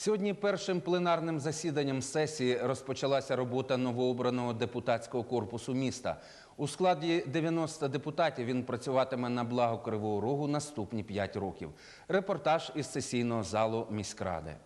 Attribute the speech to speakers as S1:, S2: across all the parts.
S1: Сьогодні першим пленарним засіданням сесії розпочалася робота новообраного депутатського корпусу міста. У складі 90 депутатів він працюватиме на благо Кривого Рогу наступні 5 років. Репортаж із сесійного залу міськради.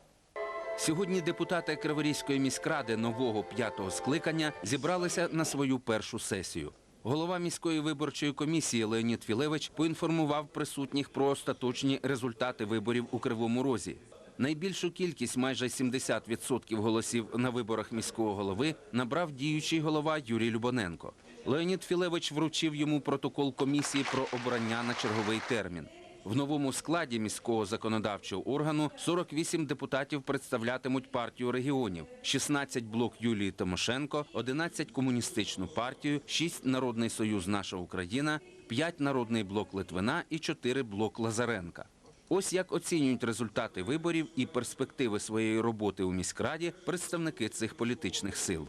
S1: Сьогодні депутати Криворізької міськради нового п'ятого скликання зібралися на свою першу сесію. Голова міської виборчої комісії Леонід Філевич поінформував присутніх про остаточні результати виборів у Кривому Розі. Найбільшу кількість, майже 70% голосів на виборах міського голови, набрав діючий голова Юрій Любоненко. Леонід Філевич вручив йому протокол комісії про обрання на черговий термін. В новому складі міського законодавчого органу 48 депутатів представлятимуть партію регіонів, 16 блок Юлії Тимошенко, 11 комуністичну партію, 6 Народний союз Наша Україна, 5 Народний блок Литвина і 4 блок Лазаренка. Ось як оцінюють результати виборів і перспективи своєї роботи у міськраді представники цих політичних сил.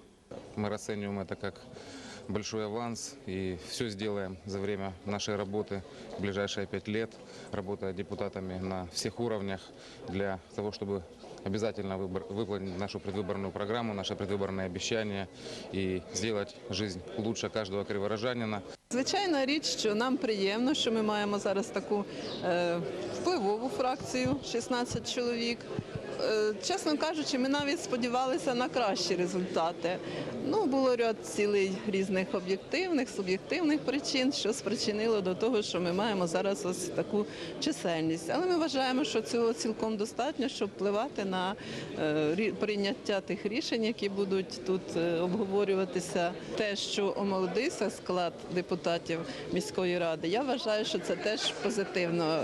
S2: Ми розцінюємо це как большой аванс и все сделаем за время нашей работы в ближайшие пять лет, работая депутатами на всех уровнях для того, чтобы обязательно выбор- выполнить нашу предвыборную программу, наше предвыборное обещание и сделать жизнь лучше каждого криворожанина.
S3: Звичайна річ, що нам приємно, що ми маємо зараз таку е, впливову фракцію 16 чоловік. Е, чесно кажучи, ми навіть сподівалися на кращі результати. Ну, було ряд цілий різних об'єктивних, суб'єктивних причин, що спричинило до того, що ми маємо зараз ось таку чисельність. Але ми вважаємо, що цього цілком достатньо, щоб впливати на е, прийняття тих рішень, які будуть тут е, обговорюватися. Те, що омолодився склад депутатів міської ради, я вважаю, що це теж позитивно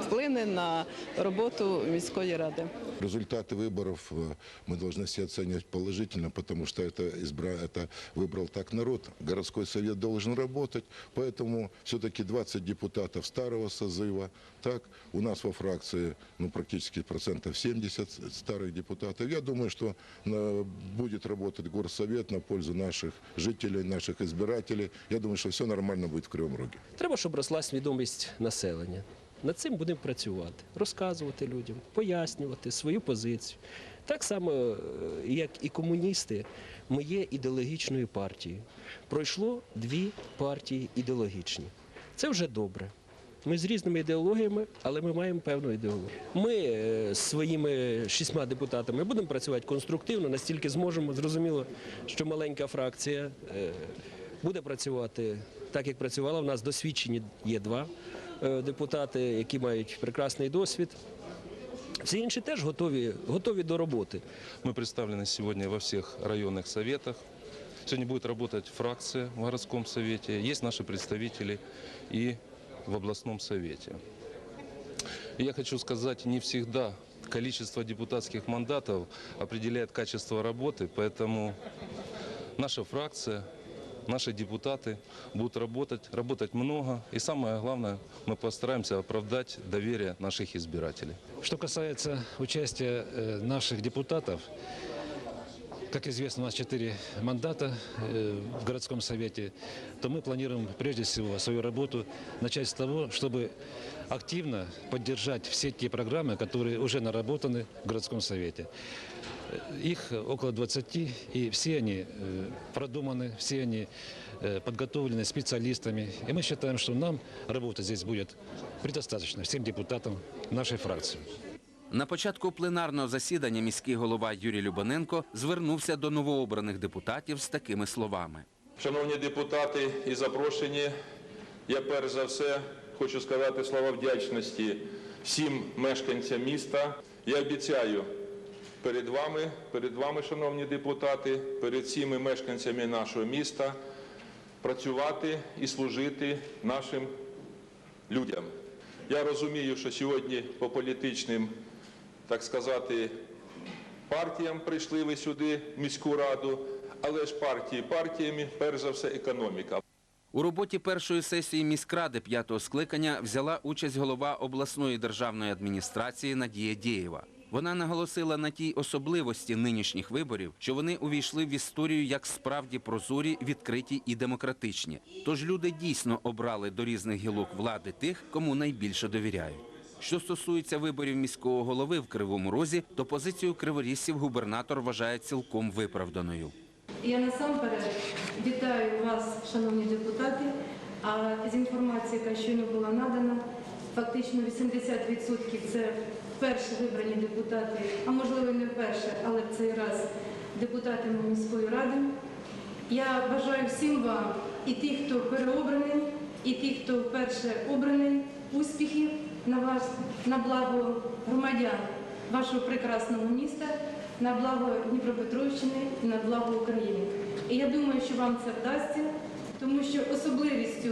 S3: вплине на роботу міської ради.
S4: Результаты выборов э, мы должны все оценивать положительно, потому что это, избра... это выбрал так народ. Городской совет должен работать, поэтому все-таки 20 депутатов старого созыва. Так, у нас во фракции ну, практически процентов 70 старых депутатов. Я думаю, что э, будет работать горсовет на пользу наших жителей, наших избирателей. Я думаю, что все нормально будет в Кривом Роге.
S5: Треба, щоб росла свідомість населення. Над цим будемо працювати, розказувати людям, пояснювати свою позицію. Так само, е, як і комуністи, ми є ідеологічною партією. Пройшло дві партії ідеологічні. Це вже добре. Ми з різними ідеологіями, але ми маємо певну ідеологію. Ми е, з своїми шістьма депутатами будемо працювати конструктивно, настільки зможемо. Зрозуміло, що маленька фракція е, буде працювати так, як працювала. У нас досвідчені є два депутати, які мають прекрасний досвід. Всі інші теж готові, готові до роботи.
S6: Мы представлены сегодня во всех районных советах. Сегодня будет работать фракция в городском совете, есть наши представители и в областном совете. И я хочу сказать, не всегда количество депутатских мандатов определяет качество работы, поэтому наша фракция, наши депутаты будут работать, работать много. И самое главное, мы постараемся оправдать доверие наших избирателей.
S7: Что касается участия наших депутатов, как известно, у нас четыре мандата э, в городском совете, то мы планируем прежде всего свою работу начать с того, чтобы активно поддержать все те программы, которые уже наработаны в городском совете. Э, Их около 20, и все они э, продуманы, все они э, подготовлены специалистами. И мы считаем, что нам работы здесь будет предостаточно, всем депутатам нашей фракции.
S1: На початку пленарного засідання міський голова Юрій Любоненко звернувся до новообраних депутатів з такими словами.
S8: Шановні депутати і запрошені, я перш за все хочу сказати слова вдячності всім мешканцям міста. Я обіцяю перед вами, перед вами, шановні депутати, перед всіми мешканцями нашого міста працювати і служити нашим людям. Я розумію, що сьогодні по політичним, так сказати, партіям прийшли ви сюди, міську раду, але ж партії партіями, перш за все, економіка.
S1: У роботі першої сесії міськради п'ятого скликання взяла участь голова обласної державної адміністрації Надія Дєєва. Вона наголосила на тій особливості нинішніх виборів, що вони увійшли в історію як справді прозорі, відкриті і демократичні. Тож люди дійсно обрали до різних гілок влади тих, кому найбільше довіряють. Що стосується виборів міського голови в Кривому Розі, то позицію криворіжців губернатор вважає цілком виправданою.
S9: Я насамперед вітаю вас, шановні депутати. А з інформації, яка щойно була надана, фактично 80% це вперше вибрані депутати, а можливо і не вперше, але в цей раз депутатами міської ради. Я бажаю всім вам, і тих, хто переобраний, і тих, хто вперше обраний, успіхів на вас, на благо громадян вашого прекрасного міста, на благо Дніпропетровщини на благо України. І я думаю, що вам це вдасться, тому що особливістю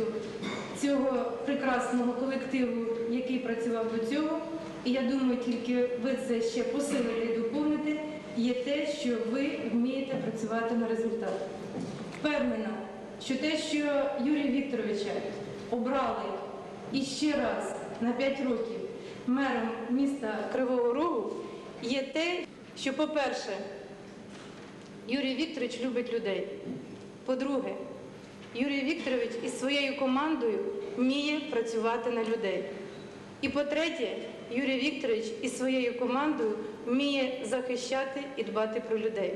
S9: цього прекрасного колективу, який працював до цього, і я думаю, тільки ви це ще посилите і доповните, є те, що ви вмієте працювати на результат. Впевнена, що те, що Юрія Вікторовича обрали іще раз на 5 років мером міста Кривого Рогу, є те, що, по-перше, Юрій Вікторович любить людей. По-друге, Юрій Вікторович із своєю командою вміє працювати на людей. І по-третє, Юрій Вікторович із своєю командою вміє захищати і дбати про людей.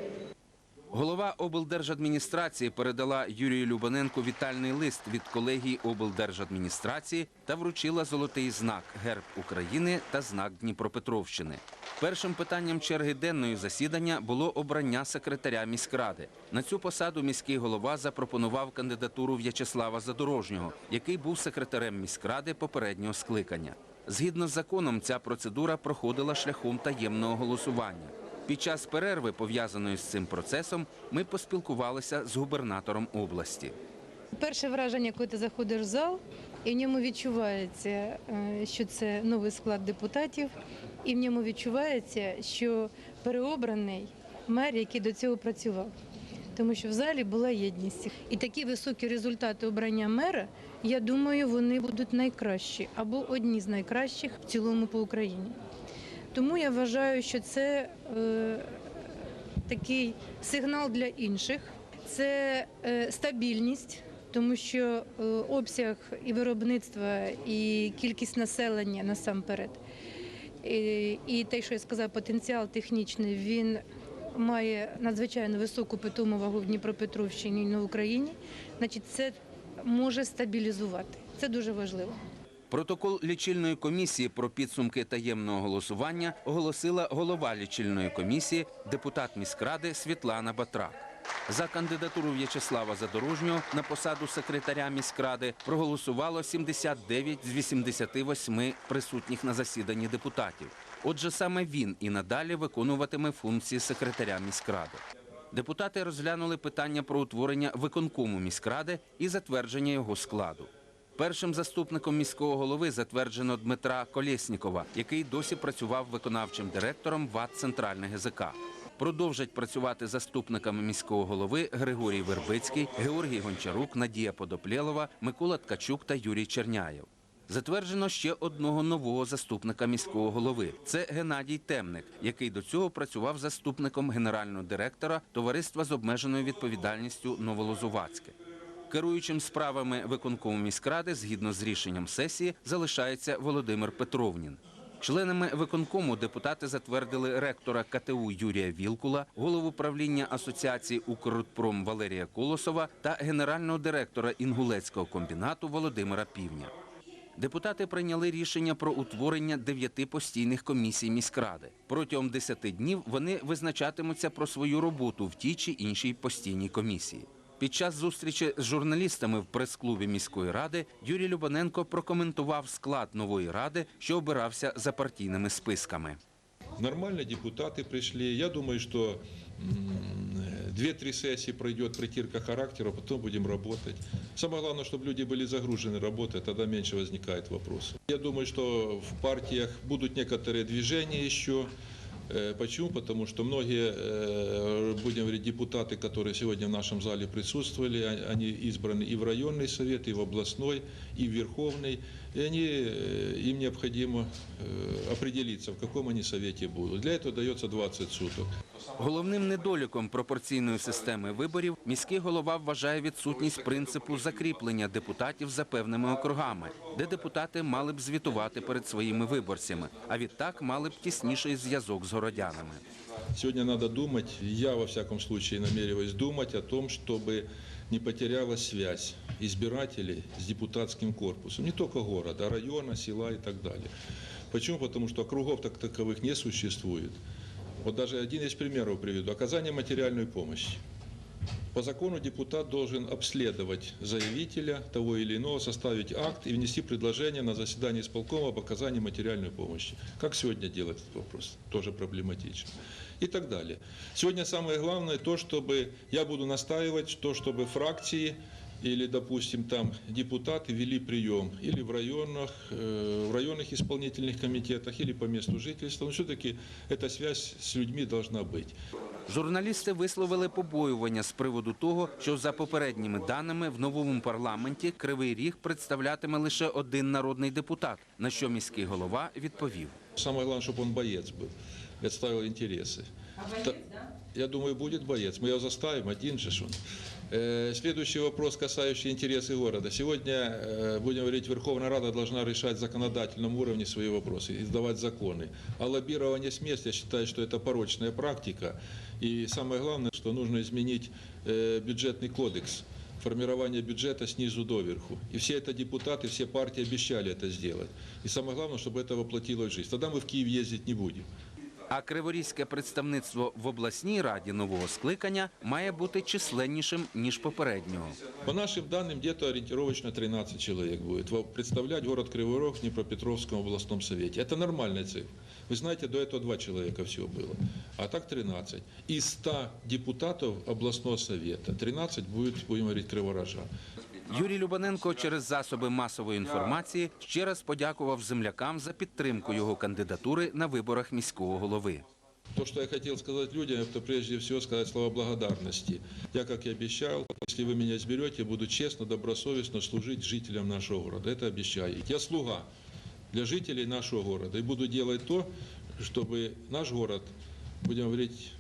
S1: Голова облдержадміністрації передала Юрію Любаненку вітальний лист від колегії облдержадміністрації та вручила золотий знак Герб України та знак Дніпропетровщини. Першим питанням черги денної засідання було обрання секретаря міськради. На цю посаду міський голова запропонував кандидатуру В'ячеслава Задорожнього, який був секретарем міськради попереднього скликання. Згідно з законом, ця процедура проходила шляхом таємного голосування. Під час перерви, пов'язаної з цим процесом, ми поспілкувалися з губернатором області.
S9: Перше враження, коли ти заходиш в зал, і в ньому відчувається, е, що це новий склад депутатів, і в ньому відчувається, що переобраний мер, який до цього працював. Тому що в залі була єдність. І такі високі результати обрання мера, я думаю, вони будуть найкращі або одні з найкращих в цілому по Україні. Тому я вважаю, що це е, такий сигнал для інших, це е, стабільність, тому що е, обсяг і виробництва, і кількість населення насамперед. І, і те, що я сказав, потенціал технічний, він має надзвичайно високу питому вагу в Дніпропетровщині і на Україні. Значить, це може стабілізувати. Це дуже важливо.
S1: Протокол лічильної комісії про підсумки таємного голосування оголосила голова лічильної комісії, депутат міськради Світлана Батрак. За кандидатуру В'ячеслава Задорожнього на посаду секретаря міськради проголосувало 79 з 88 присутніх на засіданні депутатів. Отже, саме він і надалі виконуватиме функції секретаря міськради. Депутати розглянули питання про утворення виконкому міськради і затвердження його складу. Першим заступником міського голови затверджено Дмитра Колєснікова, який досі працював виконавчим директором ВАД «Центральне ГЗК». Продовжать працювати заступниками міського голови Григорій Вербицький, Георгій Гончарук, Надія Подоплєлова, Микола Ткачук та Юрій Черняєв. Затверджено ще одного нового заступника міського голови. Це Геннадій Темник, який до цього працював заступником генерального директора товариства з обмеженою відповідальністю Новолозувацьке. Керуючим справами виконкому міськради, згідно з рішенням сесії, залишається Володимир Петровнін. Членами виконкому депутати затвердили ректора КТУ Юрія Вілкула, голову правління асоціації «Укрпром» Валерія Колосова та генерального директора інгулецького комбінату Володимира Півня. Депутати прийняли рішення про утворення дев'яти постійних комісій міськради. Протягом десяти днів вони визначатимуться про свою роботу в тій чи іншій постійній комісії. Під час зустрічі з журналістами в прес-клубі міської ради Юрій Любаненко прокоментував склад нової ради, що обирався за партійними списками.
S10: Нормально депутаты пришли. Я думаю, что м, две-три сессии пройдет притирка характера, потом будем работать. Самое главное, чтобы люди были загружены работой, тогда меньше возникает вопросов. Я думаю, что в партиях будут некоторые движения еще. Э, Почему? Потому что многие, э, будем говорить, депутаты, которые сегодня в нашем зале присутствовали, а- они избраны и в районный совет, и в областной, и в Верховный. и они, э, им необходимо э, определиться, в каком они совете будут. Для этого дается 20 суток.
S1: Головним недоліком пропорційної системи виборів міський голова вважає відсутність принципу закріплення депутатів за певними округами, де депутати мали б звітувати перед своїми виборцями, а відтак мали б тісніший зв'язок з городянами.
S10: Сегодня надо думать, я во всяком случае намереваюсь думать о том, чтобы не потерялась связь избирателей с депутатским корпусом. Не только города, а района, села и так далее. Почему? Потому что округов так таковых не существует. Вот даже один из примеров приведу. Оказание материальной помощи. По закону депутат должен обследовать заявителя того или иного, составить акт и внести предложение на заседание исполкома об оказании материальной помощи. Как сегодня делать этот вопрос? Тоже проблематично. И так далее. Сегодня самое главное то, чтобы я буду настаивать, то, чтобы фракции или, допустим, там депутаты вели прием или в районах, э, в районных исполнительных комитетах, или по месту жительства. Но все-таки эта связь с людьми должна быть.
S1: Журналісти висловили побоювання з приводу того, що за попередніми даними в новому парламенті Кривий Ріг представлятиме лише один народний депутат, на що міський голова відповів.
S10: Самое главное, чтобы он боец был, и отставил интересы. Та- Я думаю, будет боец. Мы его заставим, один же ж он. Э, Следующий вопрос, касающий интересы города. Сегодня, э, будем говорить, Верховная Рада должна решать в законодательном уровне свои вопросы, издавать законы. А лоббирование с мест, я считаю, что это порочная практика. И самое главное, что нужно изменить э, бюджетный кодекс формирование бюджета снизу доверху. И все это депутаты, все партии обещали это сделать. И самое главное, чтобы это воплотилось в жизнь. Тогда мы в Киев ездить не будем.
S1: А криворізьке представництво в обласній раді нового скликання має бути численнішим ніж попереднього.
S10: По нашим данным, где-то ориентировочно 13 человек будет во- представлять город Кривой Рог в Днепропетровском областном совете. Это нормальная цифра. Вы знаете, до этого два человека всего было. А так 13. Из 100 депутатов областного совета 13 будет, будем говорить, криворожан.
S1: Юрій Любаненко через засоби масової інформації ще раз подякував землякам за підтримку його кандидатури на виборах міського голови.
S10: То, что я хотел сказать людям, это прежде всего сказать слова благодарности. Я, как и обещал, если вы меня изберете, буду честно, добросовестно служить жителям нашего города. Это обещаю. Я слуга для жителей нашего города и буду делать то, чтобы наш город, будем говорить,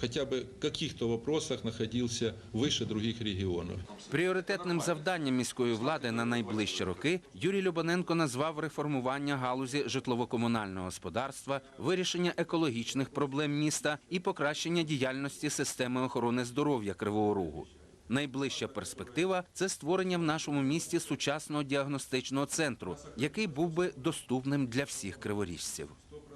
S10: хотя бы в каких-то вопросах находился выше других регионов.
S1: Пріоритетним завданням міської влади на найближчі роки Юрій Любаненко назвав реформування галузі житлово-комунального господарства, вирішення екологічних проблем міста і покращення діяльності системи охорони здоров'я Кривого Рогу. Найближча перспектива це створення в нашому місті сучасного діагностичного центру, який був би доступним для всіх криворіжців.